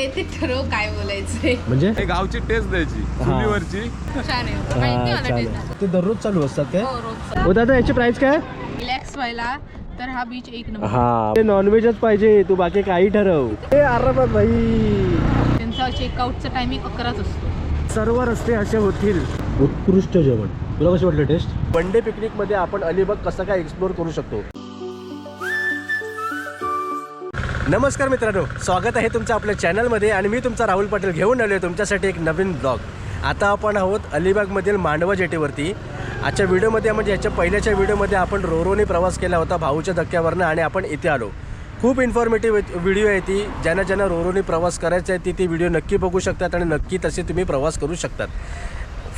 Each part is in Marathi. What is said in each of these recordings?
येते ठरव काय बोलायचंय. म्हणजे? हे गावची टेस्ट द्यायची चुलीवरची. छान आहे. माहिती मला चालेल टेस्ट ते दररोज चालू असतात काय? हो हो दादा याची प्राइस काय? रिलॅक्स व्हायला तर हा बीच एक नंबर. हा. ते नॉनव्हेजच पाहिजे तू बाकी काही ठरव. ए आरामात भाई. त्यांचा चेकआउटचा टायमिंग अकराच असतो. सर्व रस्ते असे होतील. उत्कृष्ट जेवण. तुला कशी वाटलं टेस्ट वन डे पिकनिकमध्ये आपण अलिबाग कसं काय एक्सप्लोर करू शकतो? नमस्कार मित्रांनो स्वागत आहे तुमचं आपल्या चॅनलमध्ये आणि मी तुमचा राहुल पाटील घेऊन आलो आहे तुमच्यासाठी एक नवीन ब्लॉग. आता आपण आहोत अलिबागमधील मांडवा जेटीवरती. आजच्या व्हिडिओमध्ये म्हणजे याच्या पहिल्याच्या व्हिडिओमध्ये आपण रोरोने प्रवास केला होता भाऊच्या धक्क्यावरनं आणि आपण इथे आलो. खूप इन्फॉर्मेटिव्ह व्हिडिओ आहे ती. ज्यांना ज्यांना रोरोने प्रवास करायचा आहे ती ती व्हिडिओ नक्की बघू शकतात आणि नक्की तसे तुम्ही प्रवास करू शकतात.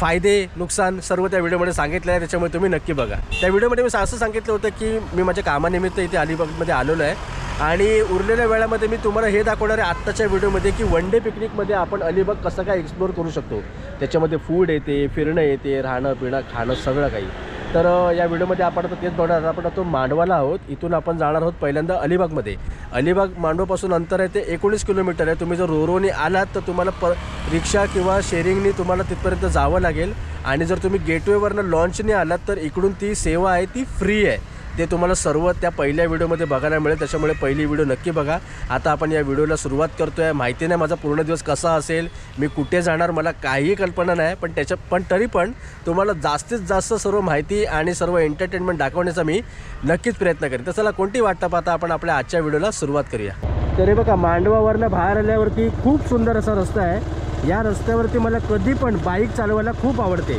फायदे नुकसान सर्व त्या व्हिडिओमध्ये सांगितलं आहे त्याच्यामुळे तुम्ही नक्की बघा. त्या व्हिडिओमध्ये मी असं सांगितलं होतं की मी माझ्या कामानिमित्त इथे अलिबागमध्ये आलेलो आहे. आणि उरलेल्या वेळामध्ये मी तुम्हाला हे दाखवणार आहे आत्ताच्या व्हिडिओमध्ये की वन डे पिकनिकमध्ये आपण अलिबाग कसं काय एक्सप्लोर करू शकतो. त्याच्यामध्ये फूड येते फिरणं येते राहणं पिणं खाणं सगळं काही. तर या व्हिडिओमध्ये आपण आता तेच बघणार आपण आता मांडवाला आहोत. इथून आपण जाणार आहोत पहिल्यांदा अलिबागमध्ये. अलिबाग मांडवापासून अंतर आहे ते एकोणीस किलोमीटर आहे. तुम्ही जर रोरोने आलात तर तुम्हाला प रिक्षा किंवा शेअरिंगनी तुम्हाला तिथपर्यंत जावं लागेल. आणि जर तुम्ही गेटवेवरनं लॉन्चने आलात तर इकडून ती सेवा आहे ती फ्री आहे. ते तुम्हाला सर्व त्या पहिल्या व्हिडिओमध्ये बघायला मिळेल. त्याच्यामुळे पहिली व्हिडिओ नक्की बघा. आता आपण या व्हिडिओला सुरुवात करतो आहे माहिती नाही माझा पूर्ण दिवस कसा असेल मी कुठे जाणार मला काहीही कल्पना नाही. पण त्याच्या पण तरी पण तुम्हाला जास्तीत जास्त सर्व माहिती आणि सर्व एंटरटेनमेंट दाखवण्याचा मी नक्कीच प्रयत्न करेन. तर चला कोणती वाटतं पाहता आपण आपल्या आजच्या व्हिडिओला सुरुवात करूया. तरी बघा मांडवावरनं बाहेर आल्यावरती खूप सुंदर असा रस्ता आहे. या रस्त्यावरती मला कधी पण बाईक चालवायला खूप आवडते.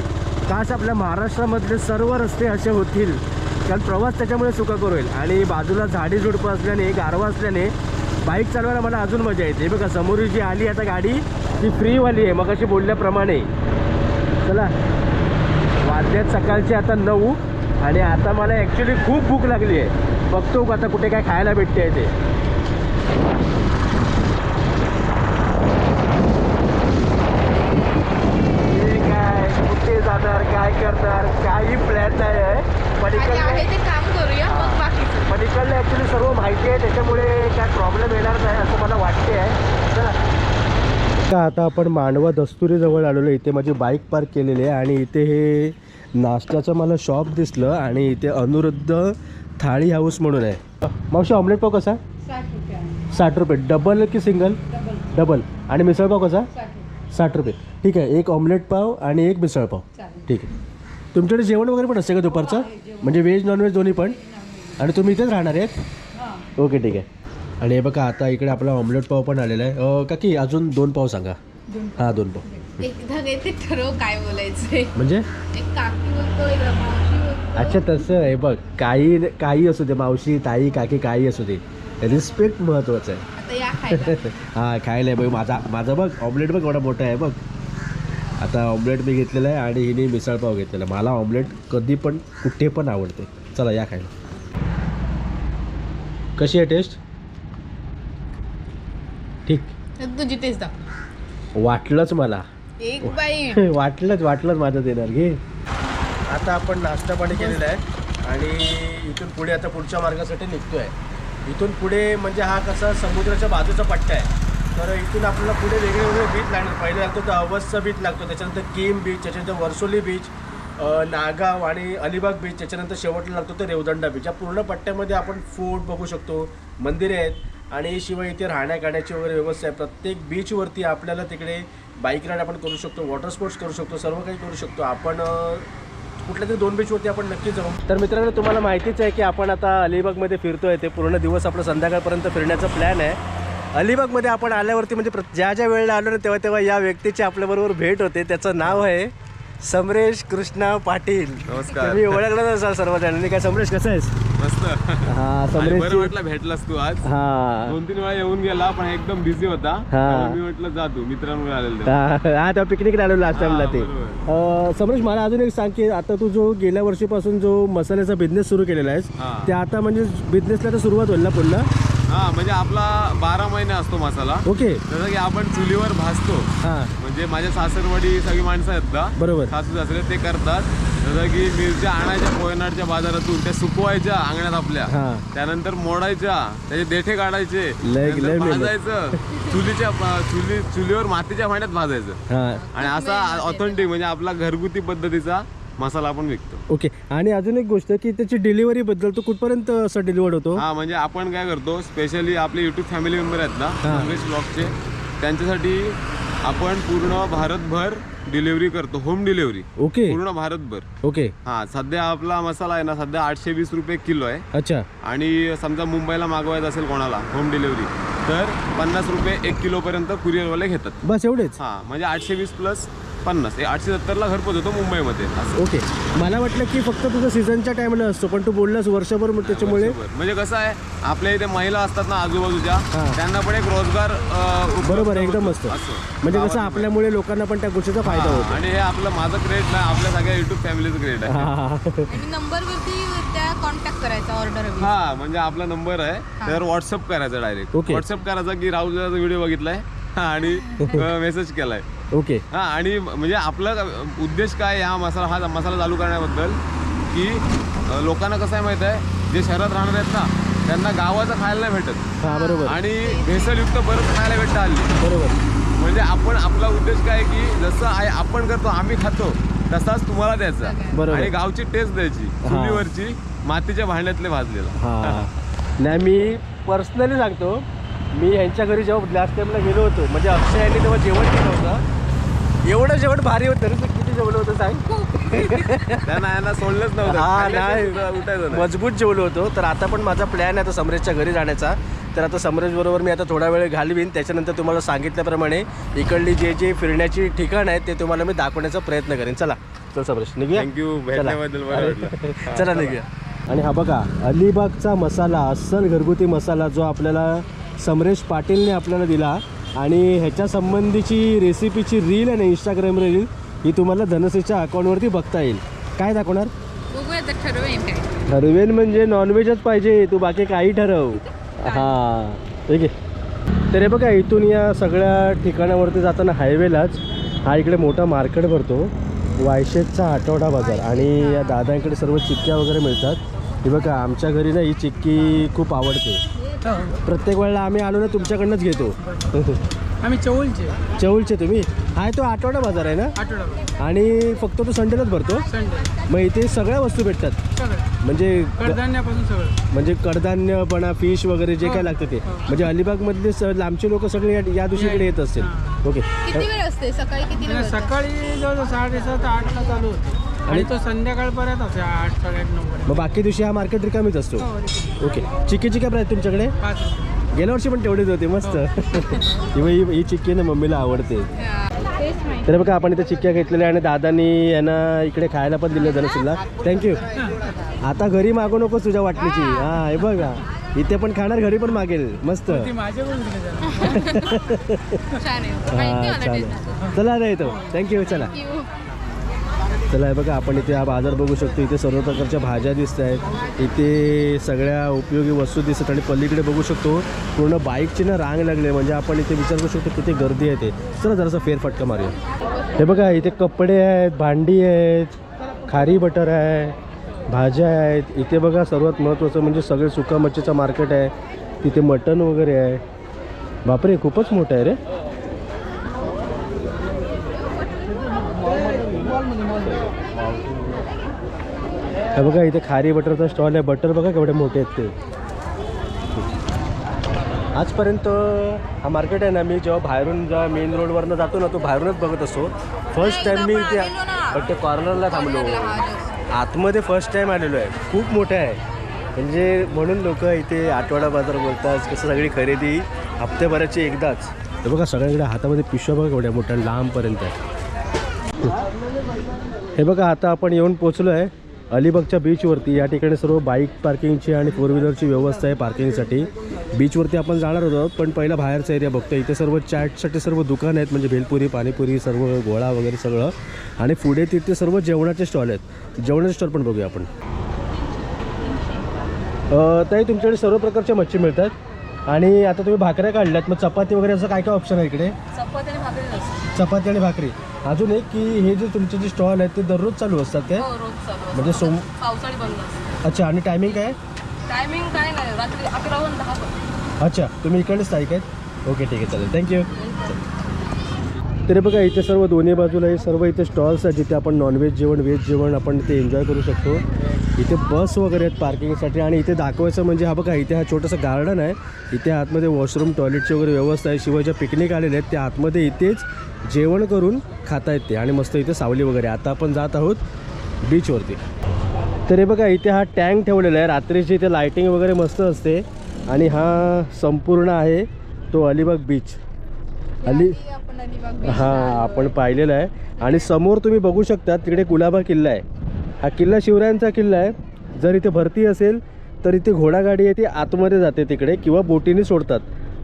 काश आपल्या महाराष्ट्रामधले सर्व रस्ते असे होतील. कारण प्रवास त्याच्यामुळे सुखाकर होईल. आणि बाजूला झाडी झुडपं असल्याने गारवा असल्याने बाईक चालवायला मला अजून मजा येते. बघा समोर जी आली आता गाडी ती फ्रीवाली आहे मग अशी बोलल्याप्रमाणे. चला. वाजल्यात सकाळचे आता नऊ आणि आता मला ॲक्च्युली खूप भूक लागली आहे. बघतो आता कुठे काय खायला भेटते आहे ते. काय कुठे जाणार काय करणार काही प्लॅन नाही आहे. पण आणि इकडलं आहे ते काम करूया मग बाकीचं पण इकडलं ॲक्च्युली सर्व माहिती आहे त्याच्यामुळे काय प्रॉब्लेम येणार नाही असं मला वाटते आहे चला. का आता आपण मांडवा दस्तुरीजवळ आलेलो आहे. इथे माझी बाईक पार्क केलेली आहे आणि इथे हे नाश्त्याचं मला शॉप दिसलं आणि इथे अनुरुद्ध थाळी हाऊस म्हणून आहे. मावशी ऑमलेट पाव कसा? साठ रुपये साठ रुपये. डबल की सिंगल डबल डबल आणि मिसळपाव कसा? साठ साठ रुपये. ठीक आहे एक ऑमलेट पाव आणि एक मिसळ पाव. चालेल. ठीक आहे. तुमच्याकडे जेवण वगैरे पण असते का दुपारचं? म्हणजे व्हेज नॉनव्हेज दोन्ही पण? आणि तुम्ही इथेच राहणार आहेत? हां. ओके ठीक आहे. आणि हे बघा आता इकडे आपला ऑमलेट पाव पण आलेला आहे. अं, काकी अजून दोन पाव सांगा. हां दोन पाव. एकदा ठरव काय म्हणजे? अच्छा तसं आहे. बघ काही काही असू दे मावशी ताई काकी काही असू दे. रिस्पेक्ट महत्त्वाचं आहे. हां खायला आहे. बघ माझा माझा बघ ऑमलेट बघ एवढा मोठा आहे बघ. आता ऑमलेट मी घेतलेला आहे आणि हिने मिसळपाव घेतलेला आहे. मला ऑमलेट कधी पण कुठे पण आवडते. चला या खायला. कशी आहे टेस्ट ठीक. तुझी दाखव. वाटलंच मला. एक बाई. वाटलंच वाटलंच माझं देणार घे. आता आपण नाश्ता पाणी केलेला आहे आणि इथून पुढे आता पुढच्या मार्गासाठी निघतो आहे इथून पुढे म्हणजे हा कसा समुद्राच्या बाजूचा पट्टा आहे. तर इथून आपल्याला पुढे वेगळे वेगळे बीच लागणार पहिले लागतो. तर अवसचा बीच लागतो. त्याच्यानंतर किम बीच त्याच्यानंतर वर्सोली बीच नागाव आणि अलिबाग बीच त्याच्यानंतर शेवटला लागतो तर रेवदंडा बीच या पूर्ण पट्ट्यामध्ये आपण फूड बघू शकतो. मंदिरे आहेत. आणि शिवाय इथे राहण्या गाण्याची वगैरे व्यवस्था आहे. प्रत्येक बीचवरती आपल्याला तिकडे बाईक राईड आपण करू शकतो वॉटर स्पोर्ट्स करू शकतो सर्व काही करू शकतो. आपण कुठल्या तरी दोन बीचवरती आपण नक्की जाऊ. तर मित्रांनो तुम्हाला माहितीच आहे की आपण आता अलिबागमध्ये फिरतो आहे ते पूर्ण दिवस आपलं संध्याकाळपर्यंत फिरण्याचा प्लॅन आहे. अलिबागमध्ये आपण आल्यावरती म्हणजे प्र- ज्या ज्या वेळेला आलो ना तेव्हा तेव्हा या व्यक्तीची आपल्याबरोबर भेट होते त्याचं नाव आहे समरेश कृष्णा पाटील नमस्कार. तुम्ही ओळखलं असाल सर्व जणांनी काय समरेश कसं आहेस मस्त हा समरेश बरं भेटलास तू आज हा दोन तीन वेळा येऊन गेला पण एकदम बिझी होता हा. त्यामुळे मी म्हटलं जा तू मित्रांमुळे आलेलो. हा हा, तेव्हा पिकनिकला आलो लास्ट टाइमला ते. अं, समरेश मला अजून एक सांग की आता तू जो गेल्या वर्षीपासून जो मसाल्याचा बिझनेस सुरू केलेला आहेस हा. ते आता म्हणजे बिझनेसला तर सुरुवात होईल ना पुन्हा हा म्हणजे आपला बारा महिने असतो मसाला. ओके. जसं की आपण चुलीवर भाजतो. हां. म्हणजे माझ्या सासरवाडी सगळी माणसं आहेत ना. बरोबर. सासू सासरे ते करतात. जसं की मिरच्या आणायच्या कोयनाडच्या बाजारातून त्या सुकवायच्या अंगणात आपल्या. हा. त्यानंतर मोडायच्या त्याचे देठे काढायचे. लय- नंतर लय मेहनत. भाजायचं. चुलीच्या चुली चुलीवर मातीच्या भांड्यात भाजायचं. हां. आणि असा ऑथेंटिक म्हणजे आपला घरगुती पद्धतीचा मसाला आपण विकतो. ओके. आणि अजून एक गोष्ट की त्याची डिलिव्हरी बद्दल तो कुठपर्यंत असं डिलिव्हर्ड होतो? हा म्हणजे आपण काय करतो स्पेशली आपले युट्यूब फॅमिली मेंबर आहेत ना. काँग्रेस ब्लॉगचे त्यांच्यासाठी आपण पूर्ण भारतभर डिलिव्हरी करतो होम डिलिव्हरी ओके. पूर्ण भारतभर. ओके. हा सध्या आपला मसाला आहे ना सध्या आठशे वीस रुपये किलो आहे. अच्छा. आणि समजा मुंबईला मागवायचं असेल कोणाला होम डिलिव्हरी तर पन्नास रुपये एक किलोपर्यंत कुरिअरवाले घेतात. बस एवढेच? हा म्हणजे आठशे वीस प्लस पन्नास हे आठशे सत्तरला घरपोच होतो मुंबईमध्ये असं ओके मला वाटलं की फक्त तुझं सीझनच्या टाइमला असतो पण तू बोललास वर्षभर मग त्याच्यामुळे बरोबर. म्हणजे कसं आहे आपल्या इथे महिला असतात ना आजूबाजूच्या हा. त्यांना पण एक रोजगार अ, उपलब्ध बरोबर आहे, एकदम होतो. मस्त. असं. म्हणजे कसं गावात आपल्यामुळे लोकांना पण त्या गोष्टीचा फायदा हा, होतो आणि हे आपलं माझं क्रेडिट नाही आपल्या सगळ्या युट्यूब फॅमिलीचं क्रेडिट आहे हा. आणि नंबरवरती त्या कॉन्टॅक्ट करायचा ऑर्डर हवी हा म्हणजे आपला नंबर आहे त्यावर व्हॉट्सअप करायचा डायरेक्ट Okay. व्हॉट्सअप करायचा की राहुल व्हिडिओ बघितलाय हा, आणि मेसेज केलाय. ओके. हा आणि म्हणजे आपला उद्देश काय हा मसाला हा मसाला चालू करण्याबद्दल? की लोकांना कसं आहे माहीत आहे जे शहरात राहणार आहेत ना त्यांना गावाचं खायला नाही भेटत. हा बरोबर. आणि भेसळयुक्त बरंच खायला भेटतं हल्ली. बरोबर. म्हणजे आपण आपला उद्देश काय की जसं आहे आपण करतो आम्ही खातो तसाच तुम्हाला द्यायचा. बरोबर. आणि गावची टेस्ट द्यायची. चुलीवरची मातीच्या भांड्यातले भाजलेला. हा. नाही मी पर्सनली सांगतो मी यांच्या घरी जेव्हा लास्ट टाइमला गेलो होतो म्हणजे अक्षय यांनी तेव्हा जेवण केलं होतं. एवढं जेवण भारी होतं रे तू किती जेवलं होतं सांग. सोडलंच नव्हतं. हा नाही. मजबूत जेवलो होतो. तर आता पण माझा प्लॅन आहे आता समरेशच्या घरी जाण्याचा. तर आता समरेश बरोबर मी आता थोडा वेळ घालवीन. त्याच्यानंतर तुम्हाला सांगितल्याप्रमाणे इकडली जे जे फिरण्याची ठिकाण आहेत ते तुम्हाला मी दाखवण्याचा प्रयत्न करेन. चला. चल समरेश निघूया? थँक्यू चला निघूया. आणि हा बघा अलिबागचा मसाला अस्सल घरगुती मसाला जो आपल्याला समरेश पाटीलने आपल्याला दिला. आणि ह्याच्या संबंधीची रेसिपीची रील आहे ना इंस्टाग्राम रील ही तुम्हाला धनश्रीच्या अकाउंटवरती बघता येईल. काय दाखवणार? ठरवेन म्हणजे नॉनव्हेजच पाहिजे तू बाकी काही ठरव. हां ठीक आहे. तर हे बघा इथून या सगळ्या ठिकाणावरती जाताना हायवेलाच हा इकडे मोठा मार्केट भरतो. वायशेतचा आठवडा बाजार आणि या दादांकडे सर्व चिक्क्या वगैरे मिळतात. हे बघा आमच्या घरी ना ही चिक्की खूप आवडते. प्रत्येक वेळेला आम्ही आलो ना तुमच्याकडनंच घेतो. आम्ही चौलचे. चौलचे तुम्ही? हा तो आठवडा बाजार आहे ना? आठवडा आणि फक्त तो संडेलाच भरतो? संडे. मग इथे सगळ्या वस्तू भेटतात. म्हणजे कडधान्यापासून सगळं. म्हणजे कडधान्यपणा फिश वगैरे जे हो. काय लागतं ते. हो. म्हणजे अलिबागमधले स लांबचे लोक सगळे या- या दिवशीकडे येत असतील. हां. ओके. किती वेळ असते? सकाळी सकाळी जवळ साडेसात आठला चालू होते. आणि तो संध्याकाळपर्यंत असे आठ साडेआठ नऊ पर्यंत. मग बाकी दिवशी हा मार्केट रिकामीच असतो. हो, रिकामी. ओके. चिक्कीची काय प्राईस तुमच्याकडे? पाच रुपये. गेल्या वर्षी पण तेवढीच होती मस्त. किंवा ही ही चिक्की ना मम्मीला आवडते. तेच माहिती तर बघा आपण इथे चिक्क्या घेतलेल्या आणि दादानी यांना इकडे खायला पण दिलं धनशीलला थँक्यू आता घरी मागू नको तुझ्या वाटणीची. हां. हे बघा. इथे पण खाणार घरी पण मागेल. मस्त. ती माझ्याकडून दिली त्याला. छान आहे. माहिती हां मला चला रे येतो थँक्यू चला. चला हे बघा आपण इथे हा बाजार बघू शकतो. इथे सर्व प्रकारच्या भाज्या दिसत आहेत. इथे सगळ्या उपयोगी वस्तू दिसतात आणि पलीकडे बघू शकतो पूर्ण बाईकची ना रांग लागली म्हणजे आपण इथे विचार करू शकतो किती गर्दी आहे ते. चला जरासा फेरफटका मारूया. हे बघा इथे कपडे आहेत भांडी आहेत खारी बटर आहे भाज्या आहेत. इथे बघा सर्वात महत्त्वाचं म्हणजे सगळे सुका मच्छीचं मार्केट आहे. तिथे मटण वगैरे आहे. बापरे खूपच मोठं आहे रे. हे बघा इथे खारी बटरचा स्टॉल आहे. बटर बघा केवढे मोठे आहेत ते. आजपर्यंत हा मार्केट आहे ना मी जेव्हा बाहेरून जेव्हा मेन रोडवरनं जातो ना तो बाहेरूनच बघत असतो. फर्स्ट टाइम मी त्या पण ते कॉर्नरला थांबलो. आतमध्ये फर्स्ट टाइम आलेलो आहे. खूप मोठं आहे. म्हणजे म्हणून लोक इथे आठवडा बाजार बोलतात कसं सगळी खरेदी हप्त्याभराची एकदाच. हे बघा सगळ्यांकडे हातामध्ये पिशव्या बघा केवढ्या मोठ्या लांबपर्यंत. आहे हे बघा आता आपण येऊन पोचलो आहे अलिबागच्या बीचवरती या ठिकाणी सर्व बाईक पार्किंगची आणि फोर व्हीलरची व्यवस्था आहे पार्किंगसाठी बीचवरती आपण जाणार होतो पण पहिला बाहेरचा एरिया बघतो इथे सर्व चॅटसाठी सर्व दुकान आहेत म्हणजे भेलपुरी पाणीपुरी सर्व गोळा वगैरे सगळं. आणि पुढे तिथे सर्व जेवणाचे स्टॉल आहेत. जेवणाचे स्टॉल पण बघूया आपण. ताई तुमच्याकडे सर्व प्रकारच्या मच्छी मिळतात? आणि आता तुम्ही भाकऱ्या काढल्यात मग चपाती वगैरे असं काय काय ऑप्शन आहे इकडे? चपाती आणि भाकरी असते चपाती आणि भाकरी. अजून एक की हे जे तुमचे जे स्टॉल आहेत ते दररोज चालू असतात काय हो रोज चालू असतं. म्हणजे सोम पावसाळी बंद असते अच्छा आणि टायमिंग काय? आहे? टायमिंग काय नाही. रात्री अकरावरून दहा अच्छा तुम्ही इकडेच स्थायिक आहेत? ओके ठीक आहे चालेल. थँक्यू तरी बघा इथे सर्व दोन्ही बाजूला हे सर्व इथे स्टॉल्स आहेत जिथे आपण नॉनव्हेज जेवण व्हेज जेवण आपण इथे एन्जॉय करू शकतो. इथे बस वगैरे आहेत पार्किंगसाठी आणि इथे दाखवायचं म्हणजे हा बघा इथे हा छोटासा गार्डन आहे. इथे आतमध्ये वॉशरूम टॉयलेटची वगैरे व्यवस्था आहे. शिवाय ज्या पिकनिक आलेले आहेत. त्या आतमध्ये इथेच जेवण करून खाता येते आणि मस्त इथे सावली वगैरे आता आपण जात आहोत बीचवरती तर हे बघा इथे हा टँक ठेवलेला आहे. रात्रीची इथे लायटिंग वगैरे मस्त असते. आणि हा संपूर्ण आहे तो अलिबाग बीच अली हां आपण पाहिलेला आहे. आणि समोर तुम्ही बघू शकता तिकडे कुलाबा किल्ला आहे. हा किल्ला शिवरायांचा किल्ला आहे. जर इथे भरती असेल तर इथे घोडागाडी आहे ती आतमध्ये जाते तिकडे किंवा बोटीने सोडतात.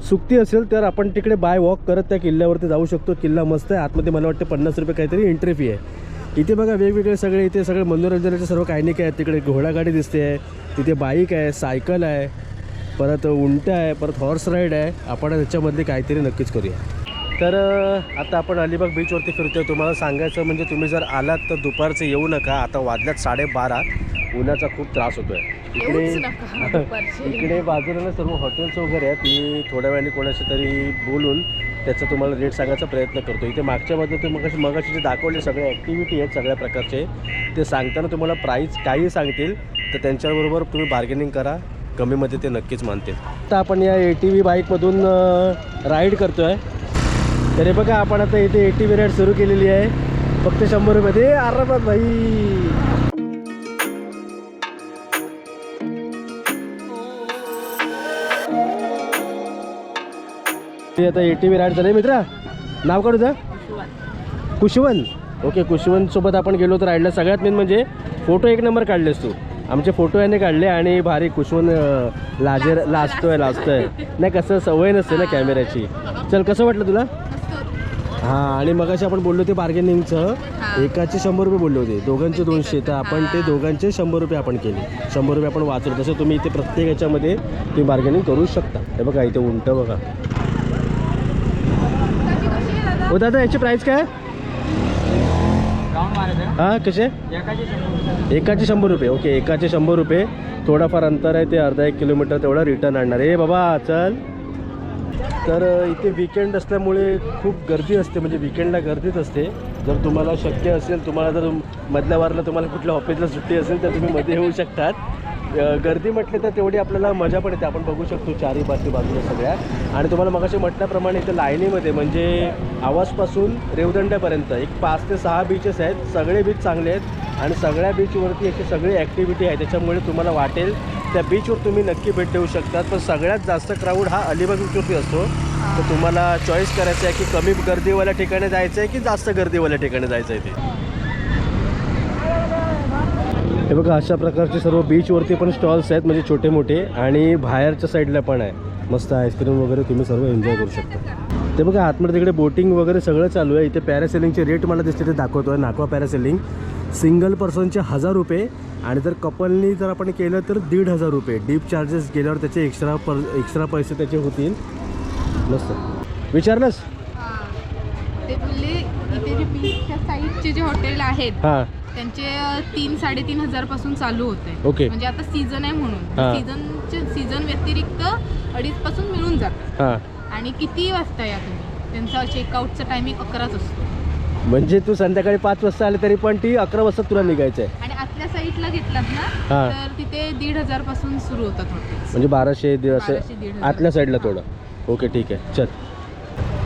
सुक्ती असेल तर आपण तिकडे बाय वॉक करत त्या किल्ल्यावरती जाऊ शकतो. किल्ला मस्त आहे. आतमध्ये मला वाटतं पन्नास रुपये काहीतरी एंट्री फी आहे. इथे बघा वेगवेगळे सगळे इथे सगळे मनोरंजनाचे सर्व काही काय. आहेत तिकडे घोडागाडी दिसते आहे. तिथे बाईक आहे सायकल आहे. परत उंट आहे परत हॉर्स राईड आहे. आपण त्याच्यामधली काहीतरी नक्कीच करूया. तर आता आपण अलिबाग बीचवरती फिरतोय. तुम्हाला सांगायचं म्हणजे तुम्ही जर आलात तर दुपारचं येऊ नका. आता वाजल्यात साडेबारा. उन्हाचा खूप त्रास होतोय. दुपारची. इकडे बाजूला ना सर्व हॉटेल्स वगैरे आहेत. मी थोड्या वेळाने कोणाशी तरी बोलून त्याचा तुम्हाला रेट सांगायचा प्रयत्न करतो. इथे मागच्या बाजूला तुम्ही मगाशी मगाशी जे दाखवले सगळे ॲक्टिव्हिटी आहेत सगळ्या प्रकारचे ते सांगताना तुम्हाला प्राईस काही सांगतील तर त्यांच्याबरोबर तुम्ही बार्गेनिंग करा. कमीमध्ये ते नक्कीच मानतील. आता आपण या ए टी व्ही बाईकमधून राईड करतो आहे तरी बघा आपण आता इथे ए टी सुरू केलेली आहे. फक्त शंभर रुपये. ते आरामात भाई. ते आता ए टी व्ही राईड झाले मित्रा. नाव काढू जा. कुशवन. ओके कुशवंत सोबत आपण गेलो तर राईडला सगळ्यात मेन म्हणजे फोटो एक नंबर काढलेस तू. आमचे फोटो याने काढले आणि भारी कुशवन लाजेर लाजतोय लाजतोय. नाही कसं सवय नसते ना कॅमेऱ्याची चल कसं वाटलं तुला? हां आणि मगाशी आपण बोललो ते बार्गेनिंगचं एकाचे शंभर रुपये बोलले होते. दोघांचे दोनशे. तर आपण ते दोघांचे शंभर रुपये आपण केले. शंभर रुपये आपण वाचलो तसं तुम्ही इथे प्रत्येक याच्यामध्ये तुम्ही बार्गेनिंग करू शकता. हे बघा इथे उंट बघा. हो दादा याची प्राईस काय? हां कसे? एकाचे शंभर रुपये. ओके एकाचे शंभर रुपये. थोडाफार अंतर आहे ते अर्धा एक किलोमीटर तेवढा रिटर्न आणणार ए बाबा चल. तर इथे विकेंड असल्यामुळे खूप गर्दी असते म्हणजे विकेंडला गर्दीच असते. जर तुम्हाला शक्य असेल तुम्हाला जर मधल्या वारला तुम्हाला कुठल्या ऑफिसला सुट्टी असेल तर तुम्ही मध्ये येऊ शकतात. गर्दी म्हटली तर तेवढी आपल्याला मजा पण येते. आपण बघू शकतो चारी पाचवी बाजूला सगळ्या. आणि तुम्हाला मगाशी म्हटल्याप्रमाणे इथे लाईनीमध्ये म्हणजे आवाजपासून रेवदंड्यापर्यंत एक पाच ते सहा बीचेस आहेत. सगळे बीच चांगले आहेत. आणि सगळ्या बीचवरती अशी सगळी ॲक्टिव्हिटी आहे. त्याच्यामुळे तुम्हाला वाटेल त्या बीचवर तुम्ही नक्की भेट देऊ शकतात. पण सगळ्यात जास्त क्राऊड हा अलिबाग बीचवरती असतो. तर तुम्हाला चॉईस करायचं आहे की कमी गर्दीवाल्या ठिकाणी जायचं आहे की जास्त गर्दीवाल्या ठिकाणी जायचं आहे ते. हे बघा अशा प्रकारचे सर्व बीचवरती पण स्टॉल्स आहेत म्हणजे छोटे मोठे आणि बाहेरच्या साईडला पण आहे. मस्त आईस्क्रीम वगैरे तुम्ही सर्व एन्जॉय करू शकता. ते बघा आतमध्ये तिकडे बोटिंग वगैरे सगळं चालू आहे. इथे पॅरासेलिंगचे रेट मला दिसते ते दाखवतो आहे नाकवा पॅरासेलिंग सिंगल पर्सनचे हजार रुपये आणि जर कपलनी जर आपण केलं तर दीड हजार रुपये. डीप चार्जेस गेल्यावर त्याचे एक्स्ट्रा पर एक्स्ट्रा पैसे त्याचे होतील. मस्त. विचारलंस. ते बोलले इथे जे बीचच्या साईडचे जे हॉटेल आहेत हां. त्यांचे तीन साडेतीन हजारपासून चालू होते. ओके. म्हणजे आता सीझन आहे म्हणून. हा. सीझनचे सीझन व्यतिरिक्त अडीच पासून मिळून जातं. हां. आणि किती वाजता या तुम्ही? त्यांचा चेकआउटचा टायमिंग अकराच असतो. म्हणजे तू संध्याकाळी पाच वाजता आले तरी पण ती अकरा वाजता तुला निघायचं आहे आणि आतल्या साईडला घेतलात ना हा. तर तिथे दीड हजारपासून सुरू होतात म्हणजे बाराशे दीड बाराशे, असं हजार. आतल्या साईडला थोडं. ओके ठीक आहे. चल.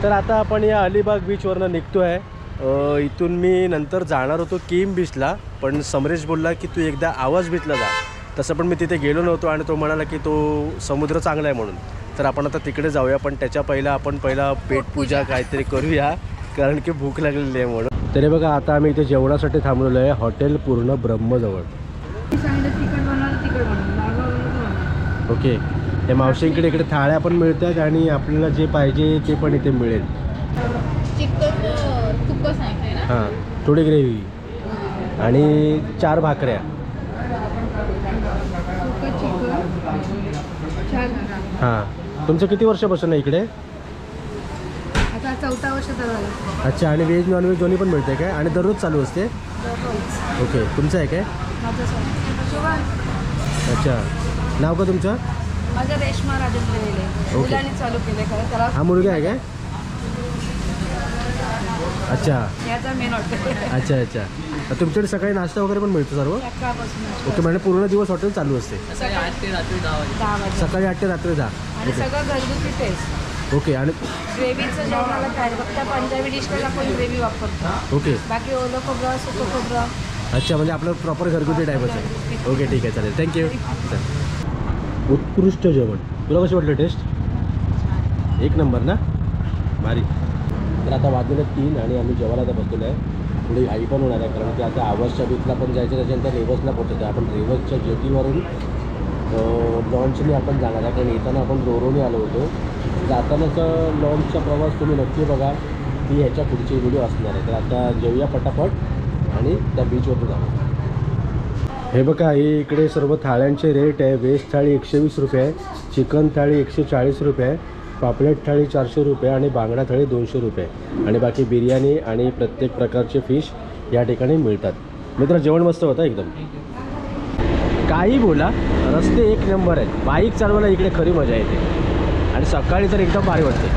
तर आता आपण या अलिबाग बीचवरनं निघतो आहे अ, इथून मी नंतर जाणार होतो किम बीचला पण समरेश बोलला की तू एकदा आवाज बीचला जा. तसं पण मी तिथे गेलो नव्हतो आणि तो म्हणाला की तो समुद्र चांगला आहे म्हणून. तर आपण आता तिकडे जाऊया पण त्याच्या पहिला आपण पहिला पेटपूजा काहीतरी करूया. कारण की भूक लागलेली आहे म्हणून. तरी बघा आता आम्ही इथे जेवणासाठी थांबलेलो आहे हॉटेल पूर्ण ब्रह्मजवळ. ओके. त्या मावशींकडे इकडे थाळ्या पण मिळतात आणि आपल्याला जे पाहिजे ते पण इथे मिळेल. हां थोडी ग्रेव्ही आणि चार भाकऱ्या. हां. तुमचं किती वर्षापासून आहे इकडे? झाला. अच्छा आणि व्हेज नॉनव्हेज दोन्ही पण मिळते काय? आणि दररोज चालू असते? दररोज. ओके तुमचं आहे काय? माझं सण शुभम अच्छा. नाव का तुमचं? माझं रेश्मा राजेंद्र. मुलांनी चालू केले खरं त्याला हा मुलगा आहे काय? अच्छा. याचा मेन हॉटेल अच्छा अच्छा. तुमच्याकडे सकाळी नाश्ता वगैरे पण मिळतो सर्व? ओके म्हणजे पूर्ण दिवस हॉटेल चालू असते. दहा वाजता सकाळी आठ ते रात्री दहा. आणि सगळं घरगुती टेस्ट ओके आणि ग्रेव्हीचं जेवणाला काय फक्त पंजाबी डिशला आपण ग्रेव्ही वापरतो. ओके. बाकी ओलं खोबरं सुकं खोबरं. अच्छा म्हणजे आपलं प्रॉपर घरगुती टाईपच आहे ओके ठीक आहे चालेल. थँक्यू उत्कृष्ट जेवण. तुला कसं वाटलं टेस्ट एक नंबर ना? भारी. तर आता वाजलेलं तीन आणि आम्ही जेवायला आता बसलेलो आहे. पुढे आई पण होणार आहे कारण की आता आवाजच्या बीचला पण जायचं त्याच्यानंतर रेवसला पोहोचायचं आपण रेवसच्या जेटीवरून लॉन्चने आपण जाणार आहे. कारण येताना आपण रोरोने आलो होतो. जातानाचा लॉन्चचा प्रवास तुम्ही नक्की बघा. ती ह्याच्या पुढची व्हिडिओ असणार आहे. तर आता जेवूया पटापट आणि त्या बीचवरून जाऊ हे बघा हे इकडे सर्व थाळ्यांचे रेट आहे. व्हेज थाळी एकशे वीस रुपये आहे चिकन थाळी एकशे चाळीस रुपये आहे पापलेट थाळी चारशे रुपये आणि बांगडा थाळी दोनशे रुपये. आणि बाकी बिर्याणी आणि प्रत्येक प्रकारचे फिश या ठिकाणी मिळतात. मित्र जेवण मस्त होतं एकदम. काही बोला. रस्ते एक नंबर आहेत. बाईक चालवायला इकडे खरी मजा येते. आणि सकाळी तर एकदम भारी वाटते.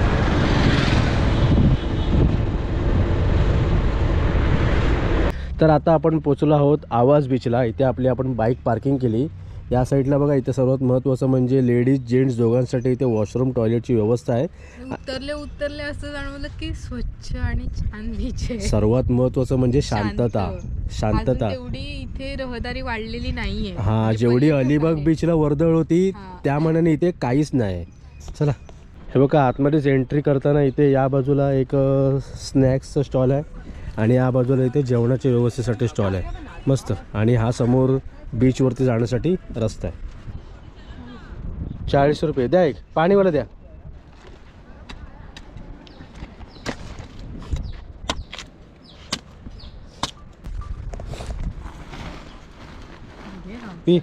तर आता आपण पोचलो आहोत आवाज बीचला. इथे आपली आपण बाईक पार्किंग केली. या साईडला बघा इथे सर्वात महत्त्वाचं म्हणजे लेडीज जेंट्स दोघांसाठी इथे वॉशरूम टॉयलेटची व्यवस्था आहे. उतरले उतरले असं जाणवलं की स्वच्छ आणि छान बीच आहे. सर्वात महत्त्वाचं म्हणजे शांतता. शांत. शांतता तेवढी इथे रहदारी वाढलेली नाहीये. हा म्हणजे जेवढी अलिबाग. बीचला वर्दळ होती. त्या मनाने इथे काहीच नाही. चला. हे बघा आतमध्येच एंट्री करताना इथे या बाजूला एक स्नॅक्सचं स्टॉल आहे आणि या बाजूला इथे जेवणाच्या व्यवस्थेसाठी स्टॉल आहे. मस्त. आणि हा समोर बीचवरती जाण्यासाठी रस्ता आहे. चाळीस रुपये. द्या एक. पाणीवाला द्या. पी.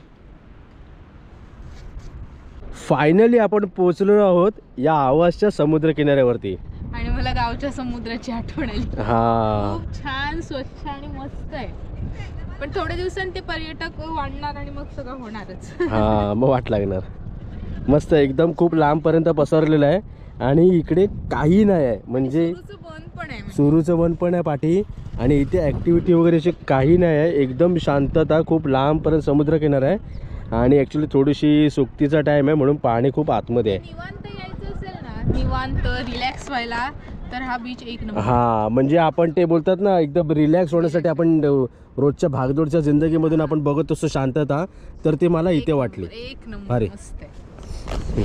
फायनली आपण पोचलो आहोत या आवाजच्या समुद्र किनाऱ्यावरती आणि मला गावच्या समुद्राची आठवण आली. हा. खूप छान स्वच्छ आणि मस्त आहे. पण थोड्या दिवसांनी ते पर्यटक वाढणार आणि मग सगळं होणारच. हा मग वाट लागणार. मस्त एकदम खूप लांबपर्यंत पसरलेलं आहे. आणि इकडे काही नाही आहे. म्हणजे सुरूचं बंद पण आहे. सुरूचं वन पण आहे पाठी. आणि इथे ॲक्टिव्हिटी वगैरे अशी काही नाही आहे. एकदम शांतता खूप लांबपर्यंत समुद्रकिनारा आहे. आणि ॲक्च्युली थोडीशी सुकतीचा टाईम आहे म्हणून पाणी खूप आतमध्ये आहे. निवांत यायचं असेल ना निवांत रिलॅक्स व्हायला तर हा बीच एक नंबर. हा म्हणजे आपण ते बोलतात ना एकदम रिलॅक्स होण्यासाठी आपण रोजच्या भागदौडच्या जिंदगीमधून आपण बघत असतो शांतता तर ती मला इथे वाटली. एक नंबर भारी. मस्त आहे.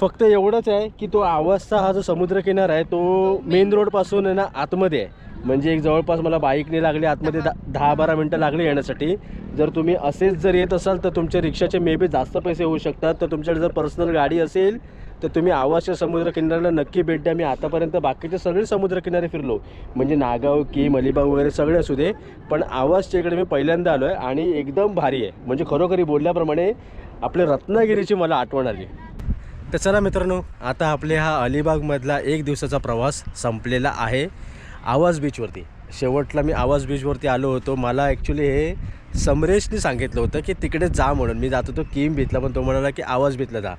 फक्त एवढंच आहे की तो आवाजचा हा जो समुद्रकिनारा आहे तो मेन रोडपासून आहे ना आतमध्ये आहे. म्हणजे एक जवळपास मला बाईकने लागली आतमध्ये दा दहा बारा मिनटं लागली येण्यासाठी. जर तुम्ही असेच जर येत असाल तर तुमच्या रिक्षाचे मे बी जास्त पैसे होऊ शकतात. तर तुमच्याकडे जर पर्सनल गाडी असेल तर तुम्ही आवाजच्या समुद्रकिनाऱ्याला नक्की भेट द्या. मी आतापर्यंत बाकीचे सगळे समुद्रकिनारे फिरलो. म्हणजे नागाव की मलिबाग वगैरे सगळे असू दे. पण आवाजच्या इकडे मी पहिल्यांदा आलो आहे आणि एकदम भारी आहे. म्हणजे खरोखरी बोलल्याप्रमाणे आपल्या रत्नागिरीची मला आठवण आली. तर चला मित्रांनो आता आपले हा अलिबागमधला एक दिवसाचा प्रवास संपलेला आहे. आवाज बीचवरती. शेवटला मी आवाज बीचवरती आलो होतो. मला ॲक्च्युली हे समरेशने सांगितलं होतं की तिकडे जा म्हणून. मी जात होतो किम बीचला पण तो म्हणाला की आवाज बीचला जा.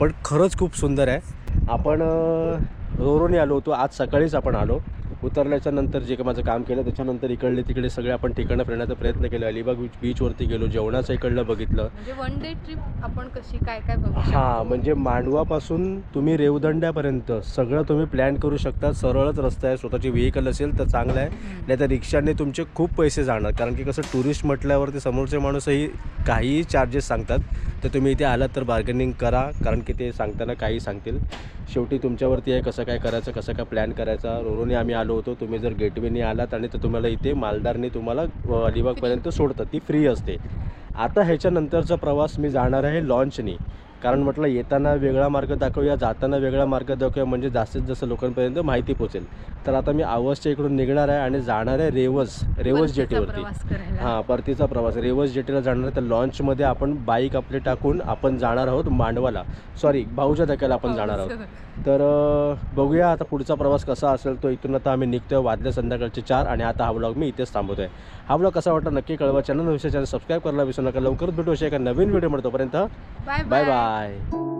पण खरंच खूप सुंदर आहे. आपण अं, रोरोने आलो होतो. आज सकाळीच आपण आलो. उतरल्याच्या नंतर जे काही माझं काम केलं त्याच्यानंतर इकडले तिकडे सगळे आपण ठिकाणं फिरण्याचा प्रयत्न केला. अलिबाग बीच बीचवरती गेलो जेवणाचं इकडलं बघितलं. म्हणजे वन डे ट्रिप आपण कशी काय काय बघू हां म्हणजे मांडवापासून तुम्ही रेवदंड्यापर्यंत सगळं तुम्ही प्लॅन करू शकता. सरळच रस्ता आहे स्वतःची व्हेकल असेल तर चांगलं आहे. नाही तर रिक्षाने तुमचे खूप पैसे जाणार. कारण की कसं टुरिस्ट म्हटल्यावरती समोरचे माणूसही काहीही चार्जेस सांगतात. तर तुम्ही इथे आलात तर बार्गेनिंग करा. कारण की ते सांगताना काही सांगतील. शेवटी तुमच्यावरती आहे कसं काय करायचं कसं काय प्लॅन करायचा? रोरोने आम्ही आलो होतो तुम्ही जर गेटवेने आलात आणि तर तुम्हाला इथे मालदारने तुम्हाला अलिबागपर्यंत सोडतं ती फ्री असते. आता ह्याच्यानंतरचा प्रवास मी जाणार आहे लॉन्चनी कारण म्हटलं येताना वेगळा मार्ग दाखवूया जाताना वेगळा मार्ग दाखवूया म्हणजे जास्तीत जास्त लोकांपर्यंत माहिती पोचेल तर आता मी आवसच्या इकडून निघणार आहे आणि जाणार आहे रेवस रेवस जेटीवरती. हां परतीचा प्रवास रेवस जेटीला जाणार आहे. तर लॉन्चमध्ये आपण बाईक आपले टाकून आपण जाणार आहोत मांडवाला. सॉरी भाऊच्या धक्याला आपण जाणार आहोत. तर बघूया आता पुढचा प्रवास कसा असेल तो. इथून आता आम्ही निघतोय वाजले संध्याकाळचे चार आणि आता हा ब्लॉग मी इथेच थांबवतोय. हा ब्लॉग कसा वाटला नक्की कळवा. चॅनल विषय चॅनल सबस्क्राईब करायला विसरू नका. लवकरच भेटू अशा एका नवीन व्हिडिओ तोपर्यंत बाय बाय बाय